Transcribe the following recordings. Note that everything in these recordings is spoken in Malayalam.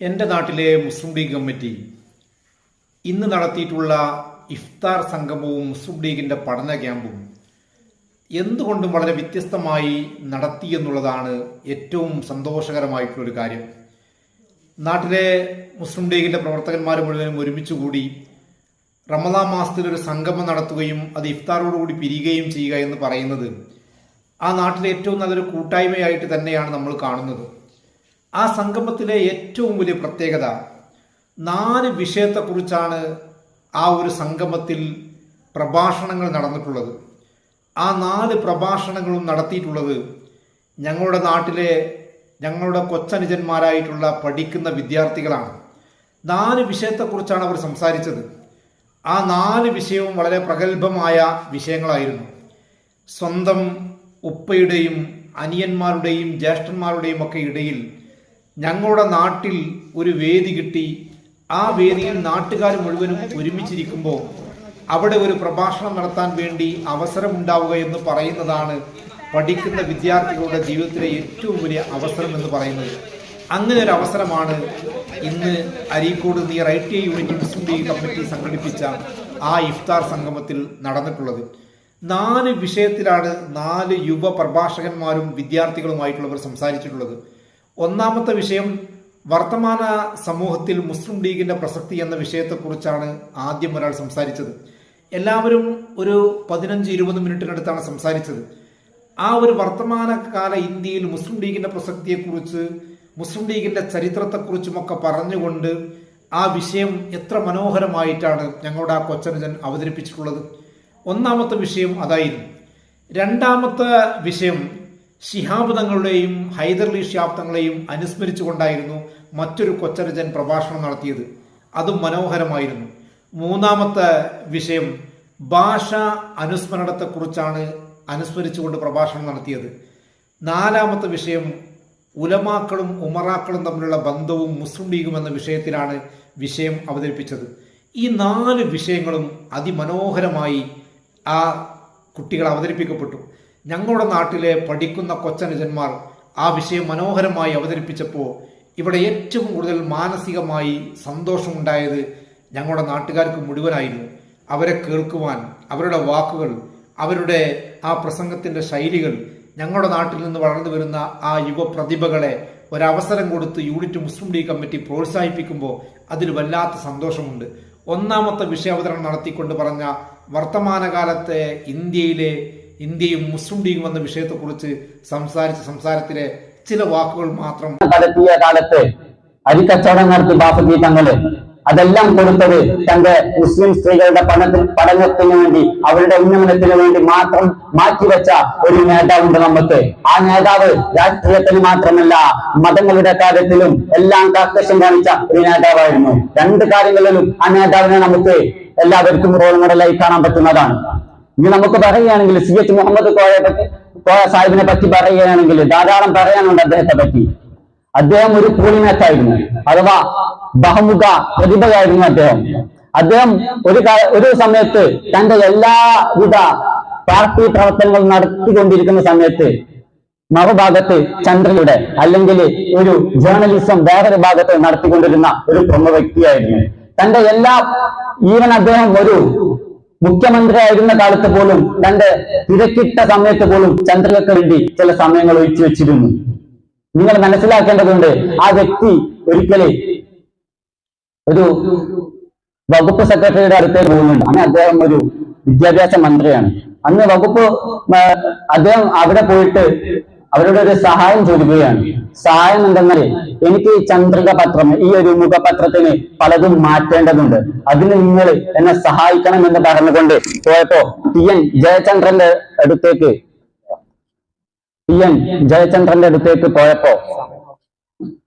എന്റെ നാട്ടിലെ മുസ്ലിം ലീഗ് കമ്മിറ്റി ഇന്ന് നടത്തിയിട്ടുള്ള ഇഫ്താർ സംഗമവും മുസ്ലിം ലീഗിന്റെ പഠന ക്യാമ്പും എന്തുകൊണ്ടും വളരെ വ്യത്യസ്തമായി നടത്തി എന്നുള്ളതാണ് ഏറ്റവും സന്തോഷകരമായിട്ടുള്ളൊരു കാര്യം. നാട്ടിലെ മുസ്ലിം ലീഗിന്റെ പ്രവർത്തകന്മാർ മുഴുവനും ഒരുമിച്ച് കൂടി റമദാ മാസത്തിൽ ഒരു സംഗമം നടത്തുകയും അത് ഇഫ്താറോടുകൂടി പിരിയുകയും ചെയ്യുക എന്ന് പറയുന്നത് ആ നാട്ടിലെ ഏറ്റവും നല്ലൊരു കൂട്ടായ്മയായിട്ട് തന്നെയാണ് നമ്മൾ കാണുന്നത്. ആ സംഗമത്തിലെ ഏറ്റവും വലിയ പ്രത്യേകത നാല് വിഷയത്തെക്കുറിച്ചാണ് ആ ഒരു സംഗമത്തിൽ പ്രഭാഷണങ്ങൾ നടന്നിട്ടുള്ളത്. ആ നാല് പ്രഭാഷണങ്ങളും നടത്തിയിട്ടുള്ളത് ഞങ്ങളുടെ നാട്ടിലെ ഞങ്ങളുടെ കൊച്ചനുജന്മാരായിട്ടുള്ള പഠിക്കുന്ന വിദ്യാർത്ഥികളാണ്. നാല് വിഷയത്തെക്കുറിച്ചാണ് അവർ സംസാരിച്ചത്. ആ നാല് വിഷയവും വളരെ പ്രഗത്ഭമായ വിഷയങ്ങളായിരുന്നു. സ്വന്തം ഉപ്പയുടെയും അനിയന്മാരുടെയും ജ്യേഷ്ഠന്മാരുടെയും ഒക്കെ ഇടയിൽ ഞങ്ങളുടെ നാട്ടിൽ ഒരു വേദി കിട്ടി. ആ വേദിയിൽ നാട്ടുകാർ മുഴുവനും ഒരുമിച്ചിരിക്കുമ്പോൾ അവിടെ ഒരു പ്രഭാഷണം നടത്താൻ വേണ്ടി അവസരമുണ്ടാവുക എന്ന് പറയുന്നതാണ് പഠിക്കുന്ന വിദ്യാർത്ഥികളുടെ ജീവിതത്തിലെ ഏറ്റവും വലിയ അവസരം എന്ന് പറയുന്നത്. അങ്ങനെ ഒരു അവസരമാണ് ഇന്ന് Areekode near I T I unit Muslim League committee സംഘടിപ്പിച്ച ആ ഇഫ്താർ സംഗമത്തിൽ നടന്നിട്ടുള്ളത്. നാല് വിഷയത്തിലാണ് നാല് യുവ പ്രഭാഷകന്മാരും വിദ്യാർത്ഥികളുമായിട്ടുള്ളവർ സംസാരിച്ചിട്ടുള്ളത്. ഒന്നാമത്തെ വിഷയം വർത്തമാന സമൂഹത്തിൽ മുസ്ലിം ലീഗിന്റെ പ്രസക്തി എന്ന വിഷയത്തെക്കുറിച്ചാണ് ആദ്യം ഒരാൾ സംസാരിച്ചത്. എല്ലാവരും ഒരു പതിനഞ്ച് ഇരുപത് മിനിറ്റിനടുത്താണ് സംസാരിച്ചത്. ആ ഒരു വർത്തമാനകാല ഇന്ത്യയിൽ മുസ്ലിം ലീഗിന്റെ പ്രസക്തിയെക്കുറിച്ച് മുസ്ലിം ലീഗിന്റെ ചരിത്രത്തെക്കുറിച്ചുമൊക്കെ പറഞ്ഞുകൊണ്ട് ആ വിഷയം എത്ര മനോഹരമായിട്ടാണ് ഞങ്ങളുടെ ആ കൊച്ചനുജൻ അവതരിപ്പിച്ചിട്ടുള്ളത്. ഒന്നാമത്തെ വിഷയം അതായിരുന്നു. രണ്ടാമത്തെ വിഷയം ശിഹാബ് തങ്ങളുടെയും ഹൈദർലി ഷിഹാബ് തങ്ങളെയും അനുസ്മരിച്ചുകൊണ്ടായിരുന്നു മറ്റൊരു കൊച്ചരജൻ പ്രഭാഷണം നടത്തിയത്. അതും മനോഹരമായിരുന്നു. മൂന്നാമത്തെ വിഷയം ഭാഷ അനുസ്മരണത്തെക്കുറിച്ചാണ് അനുസ്മരിച്ചുകൊണ്ട് പ്രഭാഷണം നടത്തിയത്. നാലാമത്തെ വിഷയം ഉലമാക്കളും ഉമറാക്കളും തമ്മിലുള്ള ബന്ധവും മുസ്ലിം ലീഗും എന്ന വിഷയത്തിലാണ് വിഷയം അവതരിപ്പിച്ചത്. ഈ നാല് വിഷയങ്ങളും അതിമനോഹരമായി ആ കുട്ടികൾ അവതരിപ്പിക്കപ്പെട്ടു. ഞങ്ങളുടെ നാട്ടിലെ പഠിക്കുന്ന കൊച്ചനുജന്മാർ ആ വിഷയം മനോഹരമായി അവതരിപ്പിച്ചപ്പോൾ ഇവിടെ ഏറ്റവും കൂടുതൽ മാനസികമായി സന്തോഷമുണ്ടായത് ഞങ്ങളുടെ നാട്ടുകാർക്ക് മുഴുവനായിരുന്നു. അവരെ കേൾക്കുവാൻ അവരുടെ വാക്കുകൾ അവരുടെ ആ പ്രസംഗത്തിന്റെ ശൈലികൾ ഞങ്ങളുടെ നാട്ടിൽ നിന്ന് വളർന്നു വരുന്ന ആ യുവപ്രതിഭകളെ ഒരവസരം കൊടുത്ത് യൂണിറ്റ് മുസ്ലിം ലീഗ് കമ്മിറ്റി പ്രോത്സാഹിപ്പിക്കുമ്പോൾ അതിൽ വല്ലാത്ത സന്തോഷമുണ്ട്. ഒന്നാമത്തെ വിഷയാവതരണം നടത്തിക്കൊണ്ട് പറഞ്ഞ വർത്തമാനകാലത്തെ ഇന്ത്യയിലെ ഇന്ത്യയും മുസ്ലിം ലീഗും എന്ന വിഷയത്തെക്കുറിച്ച് സംസാരിച്ച സംസാരത്തിലെ ചില വാക്കുകൾ മാത്രം നടത്തിയ കാലത്ത് അരിക്കച്ചവടം നടത്തി ബാപ്പജി തങ്ങൾ അതെല്ലാം കൊടുത്തത് തന്റെ മുസ്ലിം സ്ത്രീകളുടെ പഠനത്തിൽ പഠനത്തിന് വേണ്ടി അവരുടെ ഉന്നമനത്തിന് വേണ്ടി മാത്രം മാറ്റിവെച്ച ഒരു നേതാവുണ്ട് നമുക്ക് ആ നേതാവ് രാഷ്ട്രീയത്തിന് മാത്രമല്ല മതങ്ങളുടെ കാര്യത്തിലും എല്ലാം കാർക്കശം കാണിച്ച ഒരു നേതാവായിരുന്നു. രണ്ട് കാര്യങ്ങളിലും ആ നേതാവിനെ നമുക്ക് എല്ലാവർക്കും റോൾ മോഡലായി കാണാൻ പറ്റുന്നതാണ്. ഇനി നമുക്ക് പറയുകയാണെങ്കിൽ സി എച്ച് മുഹമ്മദ് കോയയെ പറ്റി കോയ സാഹിബിനെ പറ്റി പറയുകയാണെങ്കിൽ ധാരാളം പറയാനുണ്ട് അദ്ദേഹത്തെ പറ്റി. അദ്ദേഹം ഒരു പൂളിമേത്തായിരുന്നു അഥവാ ബഹുമുഖ പ്രതിഭയായിരുന്നു അദ്ദേഹം. അദ്ദേഹം ഒരു ഒരു സമയത്ത് തന്റെ എല്ലാവിധ പാർട്ടി പ്രവർത്തനങ്ങൾ നടത്തിക്കൊണ്ടിരിക്കുന്ന സമയത്ത് മറുഭാഗത്ത് ചന്ദ്രയുടെ അല്ലെങ്കിൽ ഒരു ജേർണലിസം വേറൊരു ഭാഗത്ത് നടത്തിക്കൊണ്ടിരുന്ന ഒരു പ്രമുഖ വ്യക്തിയായിരുന്നു. തന്റെ എല്ലാ ഈവൻ അദ്ദേഹം ഒരു മുഖ്യമന്ത്രി ആയിരുന്ന കാലത്ത് പോലും തന്റെ തിരക്കിട്ട സമയത്ത് പോലും ചന്ദ്രകൾക്ക് വേണ്ടി ചില സമയങ്ങൾ ഒഴിച്ചു വെച്ചിരുന്നു. നിങ്ങൾ മനസ്സിലാക്കേണ്ടതുണ്ട് ആ വ്യക്തി ഒരിക്കലേ ഒരു വകുപ്പ് സെക്രട്ടറിയുടെ അടുത്തേക്ക് പോകുന്നുണ്ട്. അങ്ങനെ അദ്ദേഹം ഒരു വിദ്യാഭ്യാസ മന്ത്രിയാണ്. അന്ന് വകുപ്പ് അദ്ദേഹം അവിടെ പോയിട്ട് അവരുടെ ഒരു സഹായം ചോദിക്കുകയാണ്. സഹായം എന്തെന്നാൽ എനിക്ക് ഈ ചന്ദ്രിക പത്രം ഈ ഒരു മുഖപത്രത്തിന് പലതും മാറ്റേണ്ടതുണ്ട്. അതിന് നിങ്ങൾ എന്നെ സഹായിക്കണം എന്ന് പറഞ്ഞുകൊണ്ട് പോയപ്പോ ടി എൻ ജയചന്ദ്രന്റെ അടുത്തേക്ക് ടി എൻ ജയചന്ദ്രന്റെ അടുത്തേക്ക് പോയപ്പോ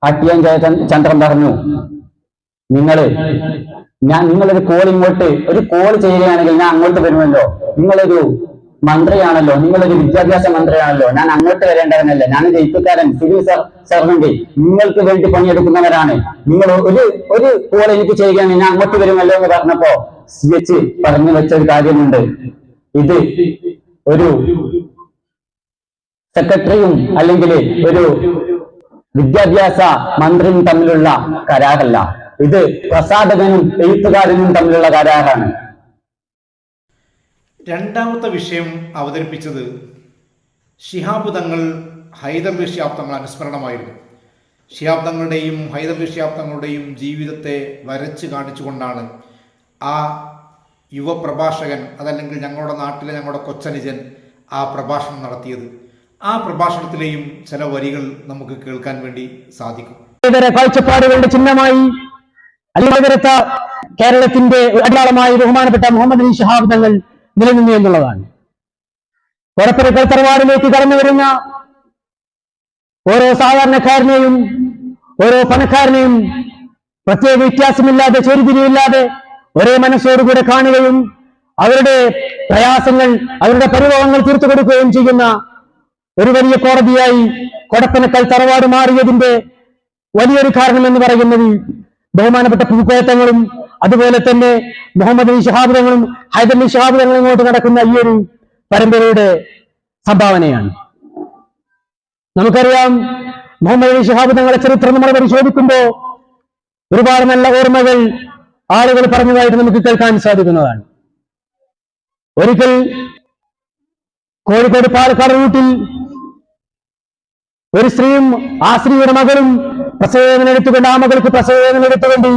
ആ ടി എൻ ജയചന്ദ്രൻ പറഞ്ഞു നിങ്ങൾ ഞാൻ നിങ്ങളൊരു കോൾ ഇങ്ങോട്ട് ഒരു കോൾ ചെയ്യുകയാണെങ്കിൽ ഞാൻ അങ്ങോട്ട് വരുമല്ലോ. നിങ്ങളൊരു മന്ത്രിയാണല്ലോ. നിങ്ങളൊരു വിദ്യാഭ്യാസ മന്ത്രിയാണല്ലോ. ഞാൻ അങ്ങോട്ട് വരേണ്ടവനല്ല. ഞാൻ ജയിപ്പിക്കാരൻ എഴുത്തുകാരൻ സർ സർവന്റ് നിങ്ങൾക്ക് വേണ്ടി പണിയെടുക്കുന്നവരാണ്. നിങ്ങൾ ഒരു ഒരു കോൾ എനിക്ക് ചെയ്യുകയാണ് ഞാൻ അങ്ങോട്ട് വരുമല്ലോ എന്ന് പറഞ്ഞപ്പോ സി എച്ച് പറഞ്ഞു വെച്ച ഒരു കാര്യമുണ്ട്. ഇത് ഒരു സെക്രട്ടറിയും അല്ലെങ്കിൽ ഒരു വിദ്യാഭ്യാസ മന്ത്രിയും തമ്മിലുള്ള കരാറല്ല. ഇത് പ്രസാധകനും എഴുത്തുകാരനും തമ്മിലുള്ള കരാറാണ്. രണ്ടാമത്തെ വിഷയം അവതരിപ്പിച്ചത് ശിഹാബ് തങ്ങൾ ഹൈദർലി അനുസ്മരണമായിരുന്നു. ശിഹാബ് തങ്ങളുടെയും തങ്ങളുടെയും ജീവിതത്തെ വരച്ച് കാണിച്ചുകൊണ്ടാണ് ആ യുവപ്രഭാഷകൻ അതല്ലെങ്കിൽ ഞങ്ങളുടെ നാട്ടിലെ ഞങ്ങളുടെ കൊച്ചനുജൻ ആ പ്രഭാഷണം നടത്തിയത്. ആ പ്രഭാഷണത്തിലെയും ചില വരികൾ നമുക്ക് കേൾക്കാൻ വേണ്ടി സാധിക്കും. കാഴ്ചപ്പാടുകളുടെ ചിഹ്നമായി അല്ലെങ്കിൽ കേരളത്തിന്റെ അടയാളമായി ബഹുമാനപ്പെട്ട മുഹമ്മദ് അലി ഷഹാബ് തങ്ങൾ നിലനിന്നു എന്നുള്ളതാണ്. പുറപ്പുറക്കൽ തറവാടിലേക്ക് കടന്നു വരുന്ന ഓരോ സാധാരണക്കാരനെയും ഓരോ പണക്കാരനെയും പ്രത്യേക വ്യത്യാസമില്ലാതെ ചൊരിതിരിയില്ലാതെ ഒരേ മനസ്സോടുകൂടെ കാണുകയും അവരുടെ പ്രയാസങ്ങൾ അവരുടെ പരിഭവങ്ങൾ തീർത്തു കൊടുക്കുകയും ചെയ്യുന്ന ഒരു വലിയ കോടതിയായി കൊടപ്പനക്കൽ തറവാട് മാറിയതിന്റെ വലിയൊരു കാരണമെന്ന് പറയുന്നത് ബഹുമാനപ്പെട്ട പൂക്കോയത്തങ്ങളും അതുപോലെ തന്നെ മുഹമ്മദ് അലി ഷഹാബ് തങ്ങളും ഹൈദർ അലി ഷഹാബ് തങ്ങളും ഇങ്ങോട്ട് നടക്കുന്ന ഈ ഒരു പരമ്പരയുടെ സംഭാവനയാണ്. നമുക്കറിയാം മുഹമ്മദ് അലി ഷഹാബ് തങ്ങളെ ചരിത്രം നമ്മൾ പരിശോധിക്കുമ്പോൾ ഒരുപാട് നല്ല ഓർമ്മകൾ ആളുകൾ പറഞ്ഞതായിട്ട് നമുക്ക് കേൾക്കാൻ സാധിക്കുന്നതാണ്. ഒരിക്കൽ കോഴിക്കോട് പാലക്കാട് റൂട്ടിൽ ഒരു സ്ത്രീയും ആ സ്ത്രീയുടെ മകളും പ്രസവവേദന എടുത്തുകൊണ്ട് ആ മകൾക്ക് പ്രസവവേദന എടുത്തുകൊണ്ട്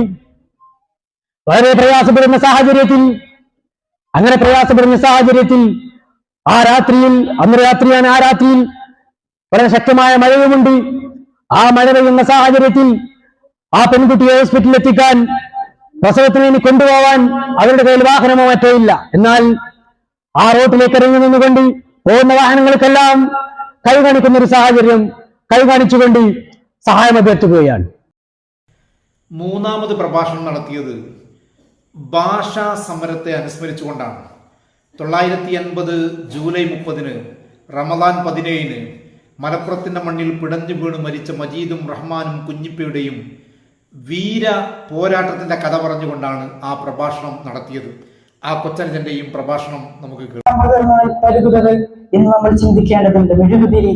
വളരെ പ്രയാസപ്പെടുന്ന സാഹചര്യത്തിൽ അങ്ങനെ പ്രയാസപ്പെടുന്ന സാഹചര്യത്തിൽ ആ രാത്രിയിൽ അന്ന് രാത്രിയാണ് ആ രാത്രിയിൽ വളരെ ശക്തമായ മഴയുമുണ്ട്. ആ മഴ പെയ്യുന്ന സാഹചര്യത്തിൽ ആ പെൺകുട്ടിയെ ഹോസ്പിറ്റലിൽ എത്തിക്കാൻ പ്രസവത്തിന് കൊണ്ടുപോവാൻ അവരുടെ കയ്യിൽ വാഹനമോ മറ്റോ ഇല്ല. എന്നാൽ ആ റോട്ടിലേക്ക് ഇറങ്ങി നിന്നുകൊണ്ട് പോകുന്ന വാഹനങ്ങൾക്കെല്ലാം കൈ കാണിക്കുന്ന ഒരു സാഹചര്യം കൈ കാണിച്ചുകൊണ്ട് സഹായം അഭ്യർത്ഥിക്കുകയാണ്. മൂന്നാമത് പ്രഭാഷണം നടത്തിയത് ഭാഷാ സമരത്തെ അനുസ്മരിച്ചുകൊണ്ടാണ് തൊള്ളായിരത്തി എൺപത് ജൂലൈ മുപ്പതിന് റമദാൻ പതിനേഴിന് മലപ്പുറത്തിന്റെ മണ്ണിൽ പിടഞ്ഞു വീണ് മരിച്ച മജീദും റഹ്മാനും കുഞ്ഞിപ്പയുടെയും വീര പോരാട്ടത്തിന്റെ കഥ പറഞ്ഞുകൊണ്ടാണ് ആ പ്രഭാഷണം നടത്തിയത്. ആ കൊച്ചനുജന്റെയും പ്രഭാഷണം നമുക്ക് എന്ന് നമ്മൾ ചിന്തിക്കേണ്ടതുണ്ട്. മെഴുകുതിരി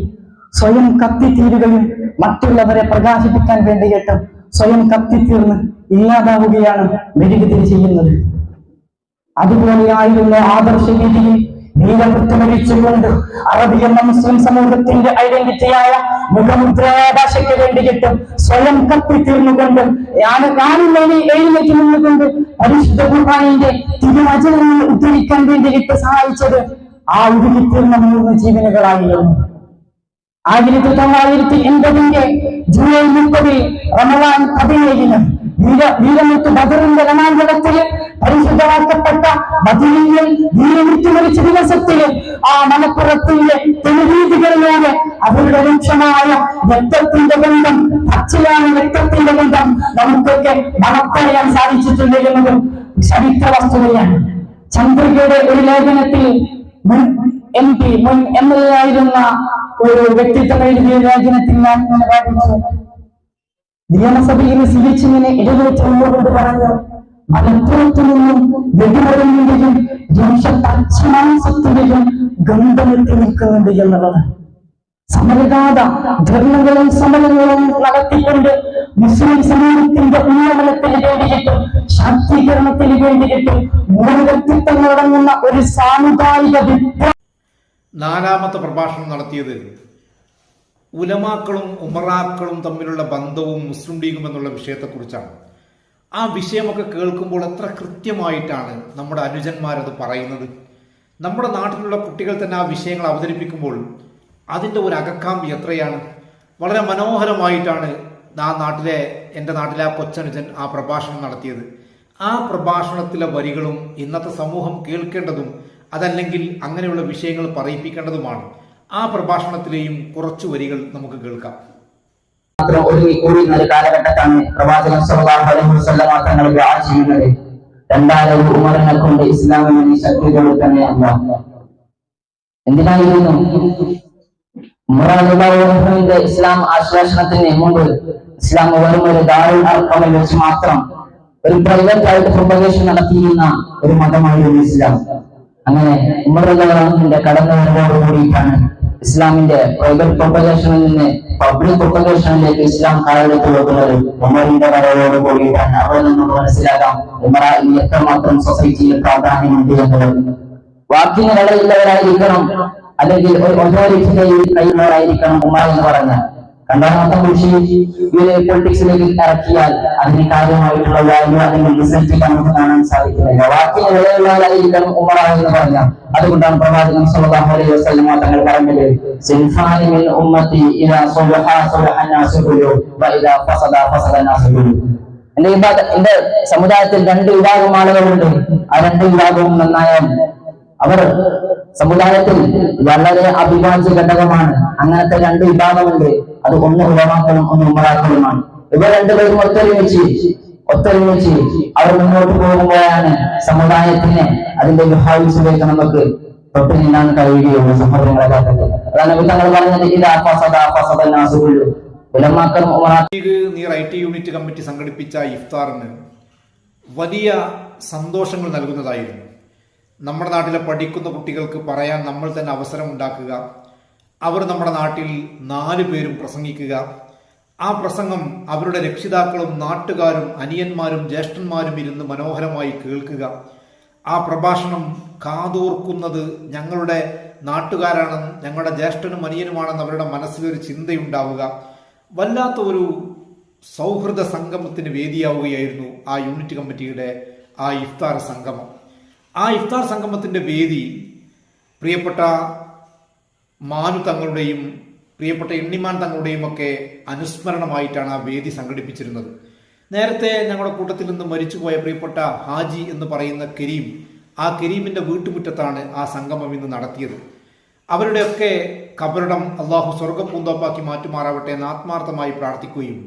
സ്വയം കത്തിത്തീരുകയും മറ്റുള്ളവരെ പ്രകാശിപ്പിക്കാൻ വേണ്ടിയിട്ട് സ്വയം കത്തിത്തീർന്ന് ഇല്ലാതാവുകയാണ് മെഴുകുതിരി ചെയ്യുന്നത്. അതുപോലെയായിരുന്നു ആദർശ രീതിയിൽ വീരവൃത്തമരിച്ചുകൊണ്ട് അറബി എന്ന മുസ്ലിം സമൂഹത്തിന്റെ ഐഡന്റിറ്റിയായ മുഖമുദ്രയായ ഭാഷയ്ക്ക് വേണ്ടിയിട്ടും സ്വയം കത്തിത്തീർന്നുകൊണ്ട് ഞാൻ ഞാനിങ്ങനെ എഴുന്നേറ്റ് നിന്നുകൊണ്ട് പരിശുദ്ധ ഖുർആനിന്റെ തിരുവചനങ്ങൾ ഉദ്ധരിക്കാൻ വേണ്ടിയിട്ട് സഹായിച്ചത് ആ ഉരുകിത്തീർന്ന മൂന്ന് ജീവനുകളായിരുന്നു. ആയിരത്തി തൊള്ളായിരത്തി എൺപതിന്റെ ജൂലൈ മുപ്പതിൽ റമദാൻ പതിനേഴിന് വീര വീരമുത്ത് ബദറിന്റെ രണാങ്കണത്തിൽ പരിശുദ്ധമാക്കപ്പെട്ട ബദറിയിൽ വീരമുത്ത് മരിച്ച ദിവസത്തിൽ ആ മലപ്പുറത്തിന്റെ തെളിവീതികളിലൂടെ അവരുടെ രൂക്ഷമായ രക്തത്തിന്റെ ബന്ധം പച്ചയാണ് രക്തത്തിന്റെ ബന്ധം നമുക്കൊക്കെ മണത്തറിയാൻ സാധിച്ചിട്ടുണ്ട് എന്നതും ചരിത്ര വസ്തുതയാണ്. ചന്ദ്രികയുടെ ഒരു ലേഖനത്തിൽ എം പി മുൻ എം എൽ ആയിരുന്ന ഒരു വ്യക്തിത്വം എഴുതിയ ലേഖനത്തിൽ ഞാൻ ഇങ്ങനെ വായിച്ചു നിയമസഭയിൽ സിഹിച്ചിങ്ങനെ എഴുന്നേറ്റ് കൊണ്ട് പറഞ്ഞു മലപ്പുറത്തു നിന്നും വെടിമരുന്നിന്റെയും രക്ഷമാംസത്തിന്റെയും ഗന്ധമെത്തി നിൽക്കുന്നുണ്ട് എന്നുള്ളത്. സമരഗാഥ ധർമ്മങ്ങളും സമരങ്ങളും നടത്തിക്കൊണ്ട് മുസ്ലിം സമൂഹത്തിന്റെ ഉന്നമനത്തിന് വേണ്ടിയിട്ട് ശാക്തീകരണത്തിന് വേണ്ടിയിട്ട് മൂന്ന് വ്യക്തിത്വങ്ങളടങ്ങുന്ന ഒരു സാമുദായിക വിപ്ലവം നാലാമത്തെ പ്രഭാഷണം നടത്തിയത് ഉലമാക്കളും ഉമറാക്കളും തമ്മിലുള്ള ബന്ധവും മുസ്ലിം ലീഗും എന്നുള്ള വിഷയത്തെക്കുറിച്ചാണ്. ആ വിഷയമൊക്കെ കേൾക്കുമ്പോൾ എത്ര കൃത്യമായിട്ടാണ് നമ്മുടെ അനുജന്മാരത് പറയുന്നത്? നമ്മുടെ നാട്ടിലുള്ള കുട്ടികൾ തന്നെ ആ വിഷയങ്ങൾ അവതരിപ്പിക്കുമ്പോൾ അതിന്റെ ഒരു അകക്കാമ്പി എത്രയാണ്? വളരെ മനോഹരമായിട്ടാണ് ആ നാട്ടിലെ എന്റെ നാട്ടിലെ ആ കൊച്ചനുജൻ ആ പ്രഭാഷണം നടത്തിയത്. ആ പ്രഭാഷണത്തിലെ വരികളും ഇന്നത്തെ സമൂഹം കേൾക്കേണ്ടതും അതല്ലെങ്കിൽ അങ്ങനെയുള്ള വിഷയങ്ങൾ പറയിപ്പിക്കേണ്ടതുമാണ്. ആ പ്രഭാഷണത്തിലെയും കുറച്ചു വരികൾ നമുക്ക് കേൾക്കാം. മാത്രം കാലഘട്ടത്താണ് പ്രവാചകൻ സല്ലല്ലാഹു അലൈഹി വസല്ലമ എന്തിനായിരുന്നു? ഇസ്ലാം ആശ്വാസനത്തിന് മുമ്പ് ഇസ്ലാം വെറും ഒരു ദാറുൽ അർക്കമിൽ വെച്ച് മാത്രം ഒരു പ്രൈവറ്റ് ആയിട്ട് പ്രൊപ്പഗേഷൻ നടത്തിയിരുന്ന ഒരു മതമായിരുന്നു ഇസ്ലാം. അങ്ങനെ ഉമറിന്റെ കടന്നു വരവോട് കൂടിയിട്ടാണ് ഇസ്ലാമിന്റെ പ്രൈവറ്റ് പ്രൊപ്പഗേഷനിൽ നിന്ന് പബ്ലിക് പ്രൊപ്പഗേഷനിലേക്ക് ഇസ്ലാം കാലെടുത്ത് വെക്കുന്നത് ഉമറിന്റെ വരവോട് കൂടിയിട്ടാണ് അവിടെ നിന്ന് മനസ്സിലാക്കാം ഉമറ ഇനി എത്രമാത്രം സൊസൈറ്റിയിൽ പ്രാധാന്യമുണ്ട് എന്നത്. വാക്കിന് വിലയില്ലവരായിരിക്കണം അല്ലെങ്കിൽ ഒരു അതോറിറ്റിയുടെ കയ്യുള്ളവരായിരിക്കണം ഉമർ എന്ന് പറഞ്ഞാൽ. രണ്ടാമത്തെ കൃഷി ഇവരെ പൊളിറ്റിക്സിലേക്ക് ഇറക്കിയാൽ അതിന് കാര്യമായിട്ടുള്ള വാല്യൂ അല്ലെങ്കിൽ റിസൾട്ട് നമുക്ക് കാണാൻ സാധിക്കുന്നില്ല വാക്കിന് വിലയുള്ളവരായിരിക്കണം ഉമ്മറാവ് എന്ന് പറഞ്ഞ അതുകൊണ്ടാണ് പ്രവാചകൻ സല്ലല്ലാഹു അലൈഹി വസല്ലം തങ്ങൾ പറഞ്ഞത് സിൻഫാനി ഉമ്മത്തി ഇദാ സുബഹ സുബഹ നാസു കുല്ലു ഫസദ ഫസദ നാസു കുല്ലു എന്റെ എന്റെ സമുദായത്തിൽ രണ്ട് വിഭാഗം ആളുകളുണ്ട്. ആ രണ്ട് വിഭാഗവും നന്നായാൽ അവർ സമുദായത്തിൽ വളരെ അഭിവാജ്യ ഘടകമാണ്. അങ്ങനത്തെ രണ്ട് വിഭാഗമുണ്ട്. അത് ഒന്ന് ഉലമാക്കളും ഒന്ന് ഉമ്മറാക്കളുമാണ്. ഇവർ രണ്ടുപേരും ഒത്തൊരുമിച്ച് ഒത്തൊരുമിച്ച് അവർ മുന്നോട്ട് പോകുമ്പോഴാണ് സമുദായത്തിന് അതിന്റെ വിഭാഗിച്ചിലേക്ക് നമുക്ക് തൊട്ട് നിന്നാൻ കഴിയുകയുള്ളൂ സഹോദരങ്ങളെ അതാണ് നബി തങ്ങൾ പറഞ്ഞത് ഇതാ ഫസദ ഫസദ നാസുകുള്ളു ഉലമാക്കളും ഉമറാ ഐ ടി യൂണിറ്റ് കമ്മിറ്റി സംഘടിപ്പിച്ച ഇഫ്താറിന് വലിയ സന്തോഷങ്ങൾ നൽകുന്നതായിരുന്നു. നമ്മുടെ നാട്ടിലെ പഠിക്കുന്ന കുട്ടികൾക്ക് പറയാൻ നമ്മൾ തന്നെ അവസരം ഉണ്ടാക്കുക അവർ നമ്മുടെ നാട്ടിൽ നാല് പേരും പ്രസംഗിക്കുക. ആ പ്രസംഗം അവരുടെ രക്ഷിതാക്കളും നാട്ടുകാരും അനിയന്മാരും ജ്യേഷ്ഠന്മാരും ഇരുന്ന് മനോഹരമായി കേൾക്കുക. ആ പ്രഭാഷണം കാതോർക്കുന്നത് ഞങ്ങളുടെ നാട്ടുകാരാണെന്ന് ഞങ്ങളുടെ ജ്യേഷ്ഠനും അനിയനുമാണെന്ന് അവരുടെ മനസ്സിലൊരു ചിന്തയുണ്ടാവുക. വല്ലാത്ത ഒരു സൗഹൃദ സംഗമത്തിന് വേദിയാവുകയായിരുന്നു ആ യൂണിറ്റ് കമ്മിറ്റിയുടെ ആ ഇഫ്താർ സംഗമം. ആ ഇഫ്താർ സംഗമത്തിന്റെ വേദി പ്രിയപ്പെട്ട മാനു തങ്ങളുടെയും പ്രിയപ്പെട്ട എണ്ണിമാൻ തങ്ങളുടെയും ഒക്കെ അനുസ്മരണമായിട്ടാണ് ആ വേദി സംഘടിപ്പിച്ചിരുന്നത്. നേരത്തെ ഞങ്ങളുടെ കൂട്ടത്തിൽ നിന്ന് മരിച്ചുപോയ പ്രിയപ്പെട്ട ഹാജി എന്ന് പറയുന്ന കരീം ആ കരീമിന്റെ വീട്ടുമുറ്റത്താണ് ആ സംഗമം ഇന്ന് നടത്തിയത്. അവരുടെയൊക്കെ കബറിടം അള്ളാഹു സ്വർഗപ്പൂന്തോപ്പാക്കി മാറ്റുമാറാവട്ടെ എന്ന് ആത്മാർത്ഥമായി പ്രാർത്ഥിക്കുകയും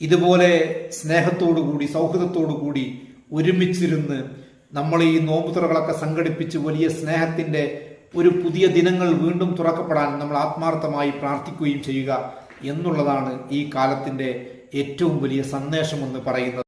ഇതുപോലെ സ്നേഹത്തോടുകൂടി സൗഹൃദത്തോടുകൂടി ഒരുമിച്ചിരുന്ന് നമ്മൾ ഈ നോമ്പുതുറകളൊക്കെ സംഘടിപ്പിച്ച് വലിയ സ്നേഹത്തിന്റെ ഒരു പുതിയ ദിനങ്ങൾ വീണ്ടും തുറക്കപ്പെടാൻ നമ്മൾ ആത്മാർത്ഥമായി പ്രാർത്ഥിക്കുകയും ചെയ്യുക എന്നുള്ളതാണ് ഈ കാലത്തിന്റെ ഏറ്റവും വലിയ സന്ദേശമെന്ന് പറയുന്നത്.